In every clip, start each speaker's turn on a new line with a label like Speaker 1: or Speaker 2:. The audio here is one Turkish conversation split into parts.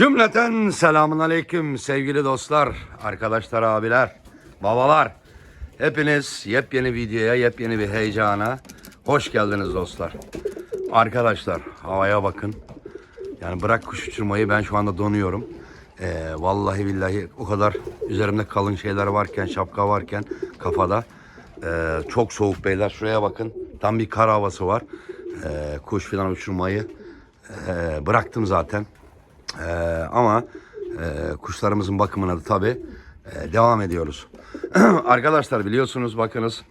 Speaker 1: Cümleten selamun aleyküm sevgili dostlar, arkadaşlar, abiler, babalar. Hepiniz yepyeni videoya, yepyeni bir heyecana hoş geldiniz dostlar. Arkadaşlar havaya bakın. Yani bırak kuş uçurmayı ben şu anda donuyorum. Ee, vallahi billahi o kadar üzerimde kalın şeyler varken, şapka varken kafada. Ee, çok soğuk beyler şuraya bakın. Tam bir kar havası var. Ee, kuş falan uçurmayı ee, bıraktım zaten. Ee, ama e, kuşlarımızın bakımına da tabii e, devam ediyoruz. Arkadaşlar biliyorsunuz bakınız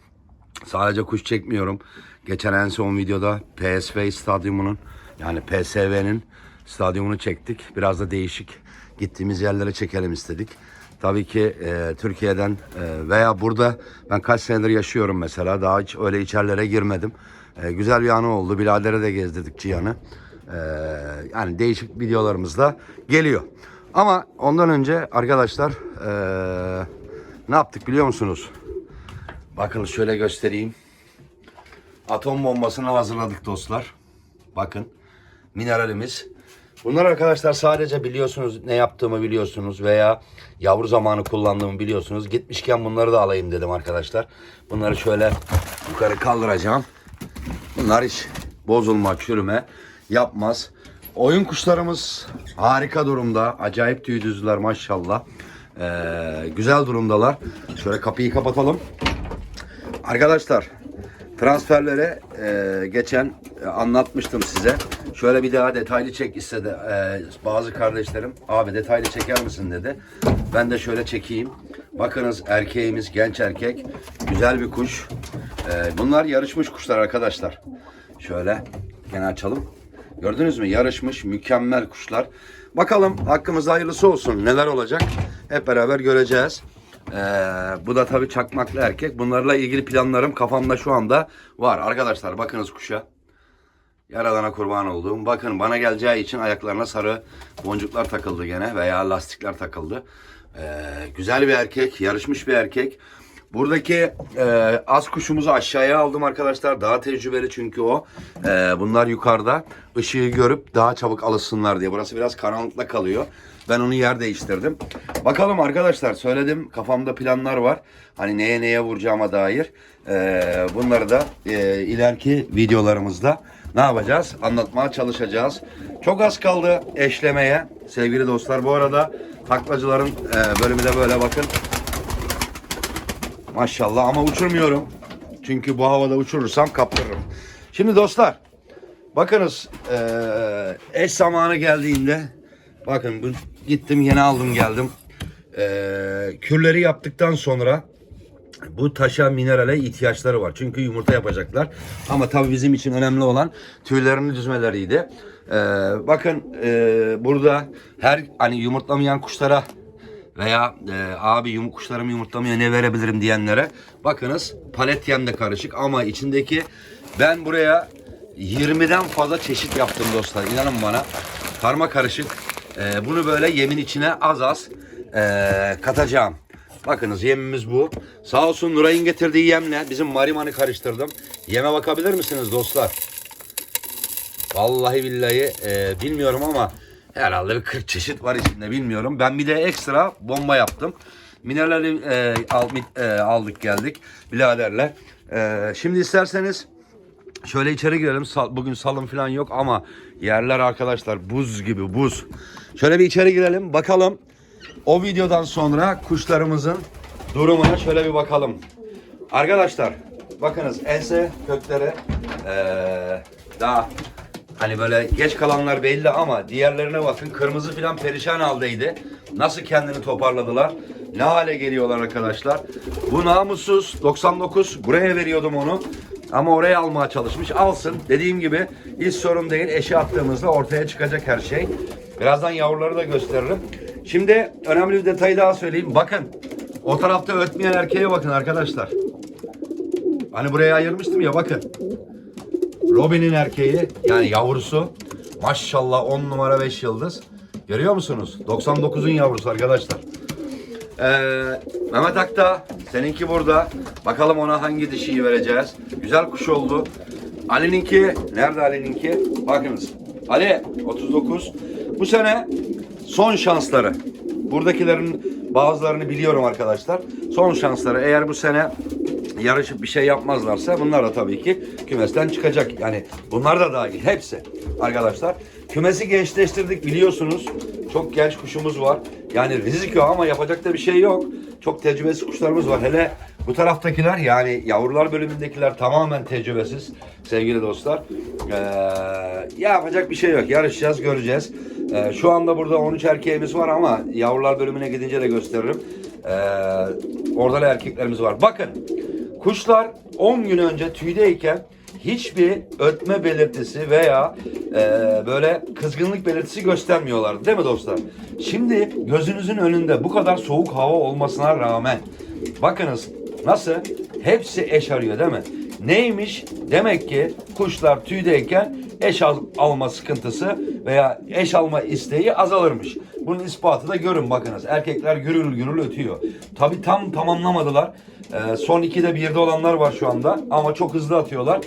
Speaker 1: sadece kuş çekmiyorum. Geçen en son videoda PSV stadyumunun yani PSV'nin stadyumunu çektik. Biraz da değişik gittiğimiz yerlere çekelim istedik. Tabii ki e, Türkiye'den e, veya burada ben kaç senedir yaşıyorum mesela. Daha hiç öyle içerilere girmedim. E, güzel bir anı oldu. Bilader'e de gezdirdik Cihan'ı. Ee, yani değişik videolarımız da geliyor. Ama ondan önce arkadaşlar ee, ne yaptık biliyor musunuz? Bakın şöyle göstereyim. Atom bombasını hazırladık dostlar. Bakın mineralimiz. Bunlar arkadaşlar sadece biliyorsunuz ne yaptığımı biliyorsunuz veya yavru zamanı kullandığımı biliyorsunuz. Gitmişken bunları da alayım dedim arkadaşlar. Bunları şöyle yukarı kaldıracağım. Bunlar hiç bozulma, çürüme yapmaz. Oyun kuşlarımız harika durumda. Acayip tüy düzler maşallah. Ee, güzel durumdalar. Şöyle kapıyı kapatalım. Arkadaşlar transferlere e, geçen e, anlatmıştım size. Şöyle bir daha detaylı çek istedi e, bazı kardeşlerim. Abi detaylı çeker misin dedi. Ben de şöyle çekeyim. Bakınız erkeğimiz genç erkek. Güzel bir kuş. E, bunlar yarışmış kuşlar arkadaşlar. Şöyle gene açalım. Gördünüz mü? Yarışmış mükemmel kuşlar. Bakalım hakkımızda hayırlısı olsun. Neler olacak? Hep beraber göreceğiz. Ee, bu da tabii çakmaklı erkek. Bunlarla ilgili planlarım kafamda şu anda var. Arkadaşlar bakınız kuşa. Yaradana kurban olduğum. Bakın bana geleceği için ayaklarına sarı boncuklar takıldı gene veya lastikler takıldı. Ee, güzel bir erkek, yarışmış bir erkek. Buradaki e, az kuşumuzu aşağıya aldım arkadaşlar. Daha tecrübeli çünkü o. E, bunlar yukarıda. ışığı görüp daha çabuk alışsınlar diye. Burası biraz karanlıkta kalıyor. Ben onu yer değiştirdim. Bakalım arkadaşlar söyledim. Kafamda planlar var. Hani neye neye vuracağıma dair. E, bunları da e, ileriki videolarımızda ne yapacağız? Anlatmaya çalışacağız. Çok az kaldı eşlemeye sevgili dostlar. Bu arada taklacıların e, bölümü de böyle bakın. Maşallah ama uçurmuyorum. Çünkü bu havada uçurursam kaptırırım. Şimdi dostlar bakınız eee, eş zamanı geldiğinde bakın bu, gittim yine aldım geldim. Eee, kürleri yaptıktan sonra bu taşa minerale ihtiyaçları var. Çünkü yumurta yapacaklar. Ama tabii bizim için önemli olan tüylerini düzmeleriydi. Ee, bakın e, burada her hani yumurtlamayan kuşlara veya e, abi yum kuşlarım yumurtlamıyor ne verebilirim diyenlere bakınız palet yem de karışık ama içindeki ben buraya 20'den fazla çeşit yaptım dostlar inanın bana karma karışık E, bunu böyle yemin içine az az e, katacağım. Bakınız yemimiz bu. Sağ olsun Nuray'ın getirdiği yemle bizim marimanı karıştırdım. Yeme bakabilir misiniz dostlar? Vallahi billahi e, bilmiyorum ama herhalde bir 40 çeşit var içinde bilmiyorum. Ben bir de ekstra bomba yaptım. Minerali e, al- e, aldık geldik biraderle. E, şimdi isterseniz şöyle içeri girelim. Sal- bugün salım falan yok ama yerler arkadaşlar buz gibi buz. Şöyle bir içeri girelim bakalım. O videodan sonra kuşlarımızın durumuna şöyle bir bakalım. Arkadaşlar bakınız ense kökleri eee, daha hani böyle geç kalanlar belli ama diğerlerine bakın kırmızı filan perişan haldeydi. Nasıl kendini toparladılar? Ne hale geliyorlar arkadaşlar? Bu namussuz 99 buraya veriyordum onu. Ama oraya almaya çalışmış. Alsın. Dediğim gibi hiç sorun değil. Eşe attığımızda ortaya çıkacak her şey. Birazdan yavruları da gösteririm. Şimdi önemli bir detayı daha söyleyeyim. Bakın. O tarafta ötmeyen erkeğe bakın arkadaşlar. Hani buraya ayırmıştım ya bakın. Robin'in erkeği yani yavrusu. Maşallah 10 numara 5 yıldız. Görüyor musunuz? 99'un yavrusu arkadaşlar. Ee, Mehmet Akta seninki burada. Bakalım ona hangi dişiyi vereceğiz. Güzel kuş oldu. Ali'ninki nerede Ali'ninki? Bakınız. Ali 39. Bu sene son şansları. Buradakilerin bazılarını biliyorum arkadaşlar. Son şansları. Eğer bu sene yarışıp bir şey yapmazlarsa bunlar da tabii ki kümesten çıkacak. Yani bunlar da dahil. Hepsi arkadaşlar. Kümesi gençleştirdik biliyorsunuz. Çok genç kuşumuz var. Yani riziko ama yapacak da bir şey yok. Çok tecrübesiz kuşlarımız var. Hele bu taraftakiler yani yavrular bölümündekiler tamamen tecrübesiz sevgili dostlar. Ee, yapacak bir şey yok. Yarışacağız göreceğiz. Ee, şu anda burada 13 erkeğimiz var ama yavrular bölümüne gidince de gösteririm. Ee, orada da erkeklerimiz var. Bakın kuşlar 10 gün önce tüydeyken hiçbir ötme belirtisi veya e, böyle kızgınlık belirtisi göstermiyorlardı değil mi dostlar? Şimdi gözünüzün önünde bu kadar soğuk hava olmasına rağmen bakınız nasıl hepsi eş arıyor değil mi? Neymiş? Demek ki kuşlar tüydeyken eş al- alma sıkıntısı veya eş alma isteği azalırmış. Bunun ispatı da görün bakınız. Erkekler gürül gürül ötüyor. Tabi tam tamamlamadılar. Ee, son ikide birde olanlar var şu anda ama çok hızlı atıyorlar.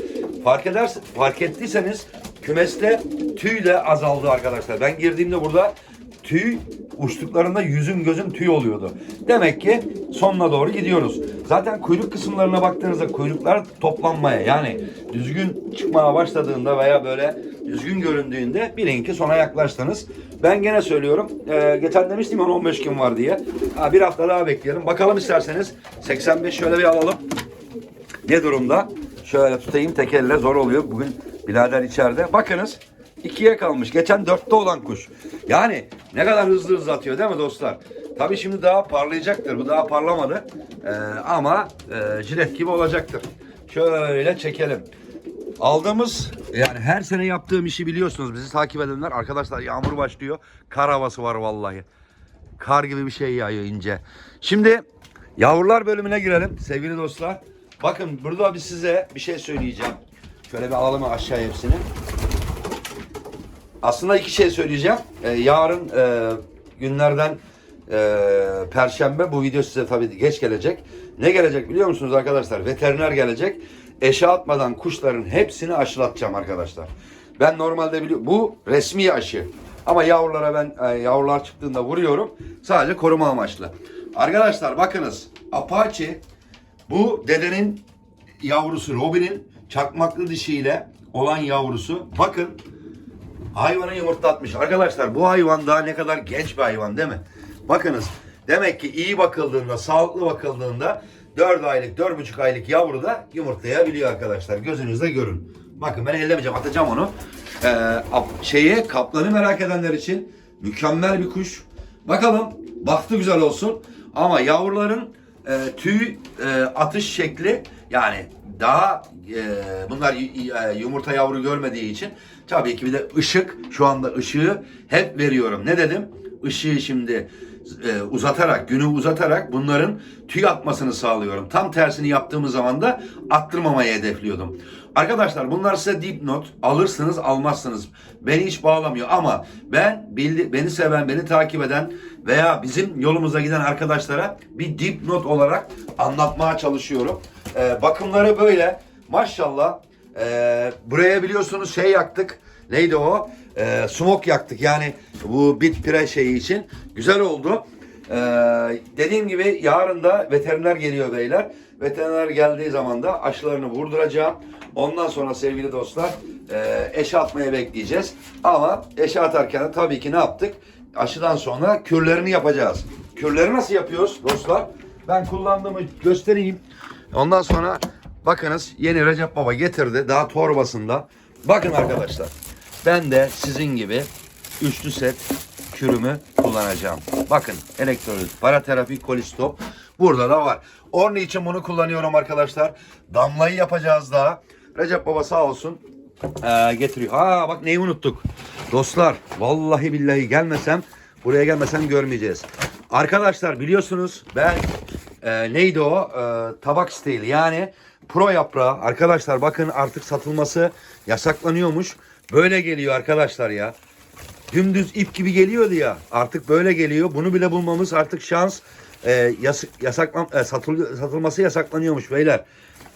Speaker 1: Fark eder, fark ettiyseniz kümeste tüy de azaldı arkadaşlar. Ben girdiğimde burada tüy uçtuklarında yüzün gözün tüy oluyordu. Demek ki sonuna doğru gidiyoruz. Zaten kuyruk kısımlarına baktığınızda kuyruklar toplanmaya yani düzgün çıkmaya başladığında veya böyle düzgün göründüğünde bilin ki sona yaklaştınız. Ben gene söylüyorum. Ee, geçen demiştim ya 15 gün var diye. Ha, bir hafta daha bekleyelim. Bakalım isterseniz 85 şöyle bir alalım. Ne durumda? Şöyle tutayım tek elle zor oluyor. Bugün birader içeride. Bakınız ikiye kalmış. Geçen dörtte olan kuş. Yani ne kadar hızlı hızlı atıyor değil mi dostlar? Tabii şimdi daha parlayacaktır. Bu daha parlamadı. Ee, ama e, jilet gibi olacaktır. Şöyle çekelim. Aldığımız yani her sene yaptığım işi biliyorsunuz. Bizi takip edenler arkadaşlar yağmur başlıyor. Kar havası var vallahi. Kar gibi bir şey yağıyor ince. Şimdi yavrular bölümüne girelim sevgili dostlar. Bakın burada bir size bir şey söyleyeceğim. Şöyle bir alalım aşağı hepsini. Aslında iki şey söyleyeceğim. Ee, yarın e, günlerden e, Perşembe bu video size tabii geç gelecek. Ne gelecek biliyor musunuz arkadaşlar? Veteriner gelecek. Eşe atmadan kuşların hepsini aşılatacağım arkadaşlar. Ben normalde biliyorum bu resmi aşı. Ama yavrulara ben e, yavrular çıktığında vuruyorum. Sadece koruma amaçlı. Arkadaşlar bakınız Apache bu dedenin yavrusu Robin'in çakmaklı dişiyle olan yavrusu. Bakın hayvanı yumurtlatmış. Arkadaşlar bu hayvan daha ne kadar genç bir hayvan değil mi? Bakınız demek ki iyi bakıldığında, sağlıklı bakıldığında 4 aylık, 4,5 aylık yavru da yumurtlayabiliyor arkadaşlar. Gözünüzde görün. Bakın ben ellemeyeceğim, atacağım onu. Ee, şeyi, kaplanı merak edenler için mükemmel bir kuş. Bakalım, baktı güzel olsun. Ama yavruların e, tüy e, atış şekli yani daha e, bunlar e, yumurta yavru görmediği için tabii ki bir de ışık şu anda ışığı hep veriyorum. Ne dedim? Işığı şimdi e, uzatarak, günü uzatarak bunların tüy atmasını sağlıyorum. Tam tersini yaptığımız zaman da attırmamayı hedefliyordum. Arkadaşlar bunlar size dipnot. Alırsınız almazsınız. Beni hiç bağlamıyor ama ben bildi, beni seven, beni takip eden veya bizim yolumuza giden arkadaşlara bir dipnot olarak anlatmaya çalışıyorum. E, bakımları böyle. Maşallah. E, buraya biliyorsunuz şey yaktık. Neydi o? E, smoke yaktık. Yani bu bit pire şeyi için. Güzel oldu. E, dediğim gibi yarın da veteriner geliyor beyler. Veteriner geldiği zaman da aşılarını vurduracağım. Ondan sonra sevgili dostlar e, eşe atmaya bekleyeceğiz. Ama eşe atarken de tabii ki ne yaptık? Aşıdan sonra kürlerini yapacağız. Kürleri nasıl yapıyoruz dostlar? Ben kullandığımı göstereyim. Ondan sonra bakınız yeni Recep Baba getirdi daha torbasında. Bakın arkadaşlar ben de sizin gibi üçlü set kürümü kullanacağım. Bakın elektrolit, paraterapi, kolistop burada da var. Onun için bunu kullanıyorum arkadaşlar. Damlayı yapacağız daha. Recep Baba sağ olsun ee, getiriyor. Ha bak neyi unuttuk. Dostlar vallahi billahi gelmesem buraya gelmesem görmeyeceğiz. Arkadaşlar biliyorsunuz ben e, neydi o? E, tabak stili yani pro yaprağı. Arkadaşlar bakın artık satılması yasaklanıyormuş. Böyle geliyor arkadaşlar ya. Dümdüz ip gibi geliyordu ya. Artık böyle geliyor. Bunu bile bulmamız artık şans. E, yas yasaklan e, satıl satılması yasaklanıyormuş beyler.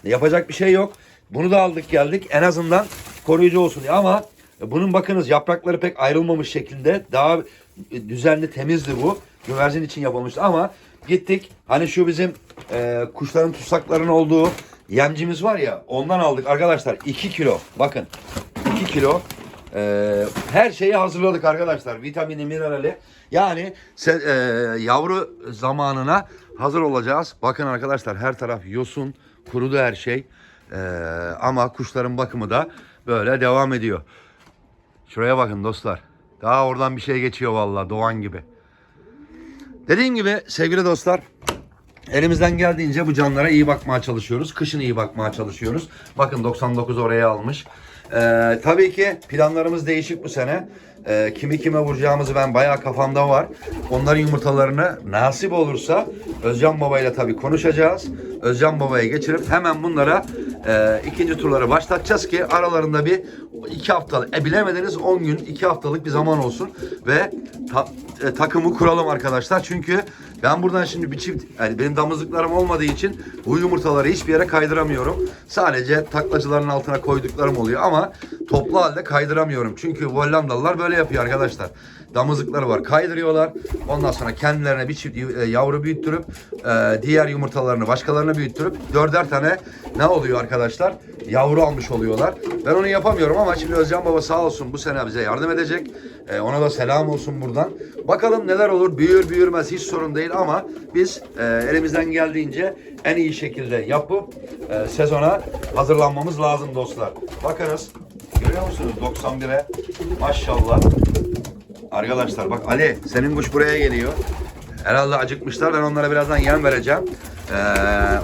Speaker 1: Yapacak bir şey yok. Bunu da aldık geldik. En azından koruyucu olsun diye. Ama bunun bakınız yaprakları pek ayrılmamış şekilde daha düzenli temizdi bu. Güvercin için yapılmıştı ama gittik. Hani şu bizim e, kuşların tutsakların olduğu yemcimiz var ya ondan aldık. Arkadaşlar 2 kilo. Bakın 2 kilo. E, her şeyi hazırladık arkadaşlar. Vitamini minerali. Yani se- e, yavru zamanına hazır olacağız. Bakın arkadaşlar her taraf yosun kurudu her şey. E, ama kuşların bakımı da böyle devam ediyor. Şuraya bakın dostlar. Daha oradan bir şey geçiyor vallahi doğan gibi Dediğim gibi sevgili dostlar elimizden geldiğince bu canlara iyi bakmaya çalışıyoruz. Kışın iyi bakmaya çalışıyoruz. Bakın 99 oraya almış. Ee, tabii ki planlarımız değişik bu sene. Ee, kimi kime vuracağımızı ben bayağı kafamda var. Onların yumurtalarını nasip olursa Özcan Baba ile tabii konuşacağız. Özcan Baba'ya geçirip hemen bunlara e, ikinci turları başlatacağız ki aralarında bir iki haftalık, e, bilemediniz 10 gün, iki haftalık bir zaman olsun ve ta- e, takımı kuralım arkadaşlar. Çünkü ben buradan şimdi bir çift, yani benim damızlıklarım olmadığı için bu yumurtaları hiçbir yere kaydıramıyorum. Sadece taklacıların altına koyduklarım oluyor ama toplu halde kaydıramıyorum. Çünkü Hollandalılar böyle yapıyor arkadaşlar. Damızlıkları var kaydırıyorlar. Ondan sonra kendilerine bir çift e, yavru büyüttürüp e, diğer yumurtalarını başkalarına büyüttürüp dörder tane ne oluyor arkadaşlar? Yavru almış oluyorlar. Ben onu yapamıyorum ama şimdi Özcan Baba sağ olsun bu sene bize yardım edecek. E, ona da selam olsun buradan. Bakalım neler olur. Büyür büyürmez hiç sorun değil ama biz elimizden geldiğince en iyi şekilde yapıp sezona hazırlanmamız lazım dostlar. Bakınız görüyor musunuz 91'e maşallah. Arkadaşlar bak Ali senin kuş buraya geliyor. Herhalde acıkmışlar. Ben onlara birazdan yem vereceğim. Ee,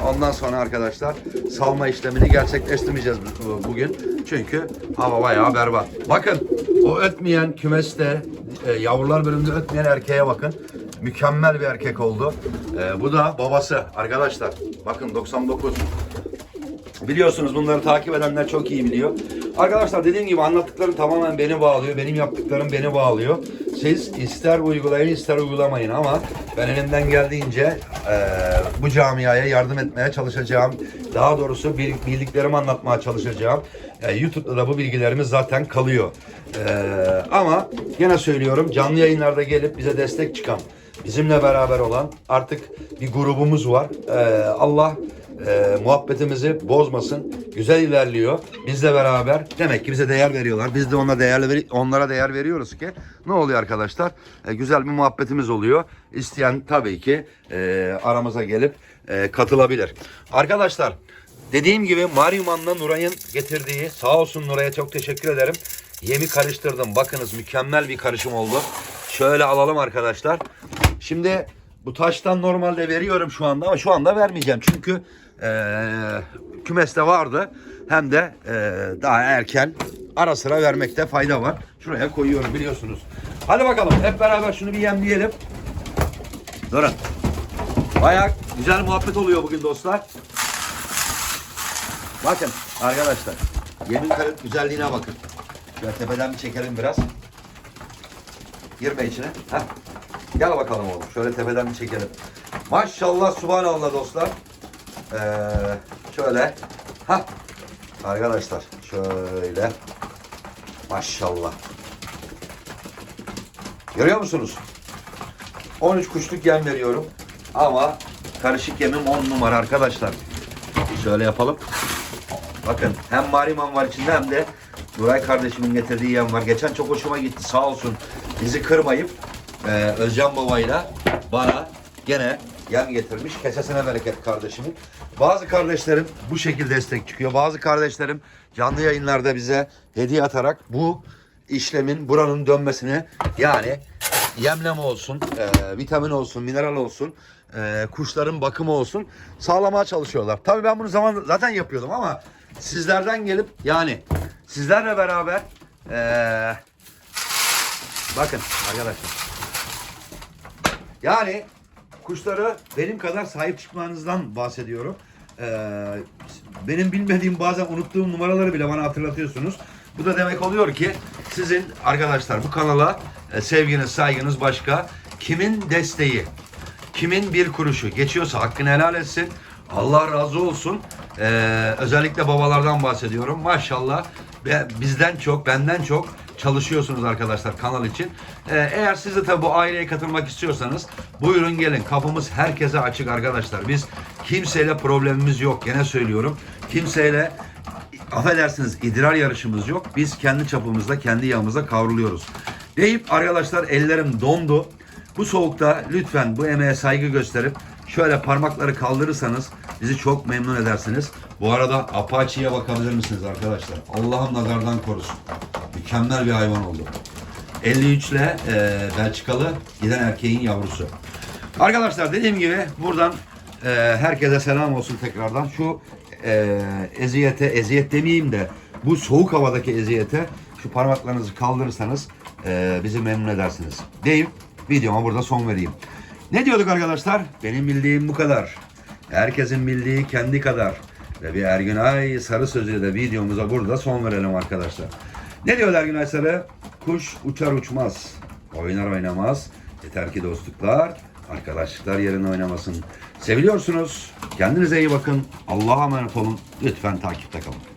Speaker 1: ondan sonra arkadaşlar salma işlemini gerçekleştirmeyeceğiz bu- bugün. Çünkü hava bayağı berbat. Bakın o ötmeyen kümeste e, yavrular bölümünde ötmeyen erkeğe bakın. Mükemmel bir erkek oldu. Ee, bu da babası arkadaşlar. Bakın 99. Biliyorsunuz bunları takip edenler çok iyi biliyor. Arkadaşlar dediğim gibi anlattıklarım tamamen beni bağlıyor. Benim yaptıklarım beni bağlıyor. Siz ister uygulayın ister uygulamayın ama ben elimden geldiğince eee, bu camiaya yardım etmeye çalışacağım. Daha doğrusu bil- bildiklerimi anlatmaya çalışacağım. Eee, YouTube'da da bu bilgilerimiz zaten kalıyor. Eee, ama yine söylüyorum canlı yayınlarda gelip bize destek çıkan, bizimle beraber olan artık bir grubumuz var. Eee, Allah e, muhabbetimizi bozmasın. Güzel ilerliyor. Bizle beraber demek ki bize değer veriyorlar. Biz de değerli veri- onlara değer veriyoruz ki ne oluyor arkadaşlar? E, güzel bir muhabbetimiz oluyor. İsteyen tabii ki e, aramıza gelip e, katılabilir. Arkadaşlar dediğim gibi Mariuman'la Nuray'ın getirdiği sağ olsun Nuray'a çok teşekkür ederim. Yemi karıştırdım. Bakınız mükemmel bir karışım oldu. Şöyle alalım arkadaşlar. Şimdi bu taştan normalde veriyorum şu anda ama şu anda vermeyeceğim. Çünkü eee kümeste vardı. Hem de eee, daha erken ara sıra vermekte fayda var. Şuraya koyuyorum biliyorsunuz. Hadi bakalım hep beraber şunu bir yemleyelim. Durun. Bayağı güzel muhabbet oluyor bugün dostlar. Bakın arkadaşlar. Yemin kare- güzelliğine bakın. Şöyle tepeden bir çekelim biraz. Girme içine. Heh. Gel bakalım oğlum. Şöyle tepeden bir çekelim. Maşallah subhanallah dostlar. Ee, şöyle. Ha. Arkadaşlar şöyle. Maşallah. Görüyor musunuz? 13 kuşluk yem veriyorum. Ama karışık yemim 10 numara arkadaşlar. Şöyle yapalım. Bakın hem mariman var içinde hem de Nuray kardeşimin getirdiği yem var. Geçen çok hoşuma gitti sağ olsun. Bizi kırmayıp e, Özcan babayla bana gene yem getirmiş. Kesesine bereket kardeşimin. Bazı kardeşlerim bu şekilde destek çıkıyor. Bazı kardeşlerim canlı yayınlarda bize hediye atarak bu işlemin buranın dönmesini yani yemleme olsun, e, vitamin olsun, mineral olsun, e, kuşların bakımı olsun sağlamaya çalışıyorlar. Tabii ben bunu zaman zaten yapıyordum ama sizlerden gelip yani sizlerle beraber e, bakın arkadaşlar yani kuşları benim kadar sahip çıkmanızdan bahsediyorum. Ee, benim bilmediğim bazen unuttuğum numaraları bile bana hatırlatıyorsunuz. Bu da demek oluyor ki sizin arkadaşlar bu kanala e, sevginiz, saygınız başka. Kimin desteği, kimin bir kuruşu geçiyorsa hakkını helal etsin. Allah razı olsun. Ee, özellikle babalardan bahsediyorum. Maşallah bizden çok, benden çok çalışıyorsunuz arkadaşlar kanal için. Ee, eğer siz de tabii bu aileye katılmak istiyorsanız buyurun gelin. Kapımız herkese açık arkadaşlar. Biz kimseyle problemimiz yok. Gene söylüyorum. Kimseyle affedersiniz idrar yarışımız yok. Biz kendi çapımızda, kendi yağımızda kavruluyoruz. Deyip arkadaşlar ellerim dondu. Bu soğukta lütfen bu emeğe saygı gösterip şöyle parmakları kaldırırsanız bizi çok memnun edersiniz. Bu arada Apache'ye bakabilir misiniz arkadaşlar? Allah'ım nazardan korusun. Mükemmel bir hayvan oldu. 53 ile e, Belçikalı giden erkeğin yavrusu. Arkadaşlar dediğim gibi buradan e, herkese selam olsun tekrardan. Şu e, eziyete, eziyet demeyeyim de bu soğuk havadaki eziyete şu parmaklarınızı kaldırırsanız e, bizi memnun edersiniz. Deyip videoma burada son vereyim. Ne diyorduk arkadaşlar? Benim bildiğim bu kadar. Herkesin bildiği kendi kadar. Ve bir Ergünay Sarı sözüyle de videomuza burada son verelim arkadaşlar. Ne diyor Ergünay Sarı? Kuş uçar uçmaz, oynar oynamaz. Yeter ki dostluklar, arkadaşlıklar yerine oynamasın. Seviliyorsunuz. Kendinize iyi bakın. Allah'a emanet olun. Lütfen takipte kalın.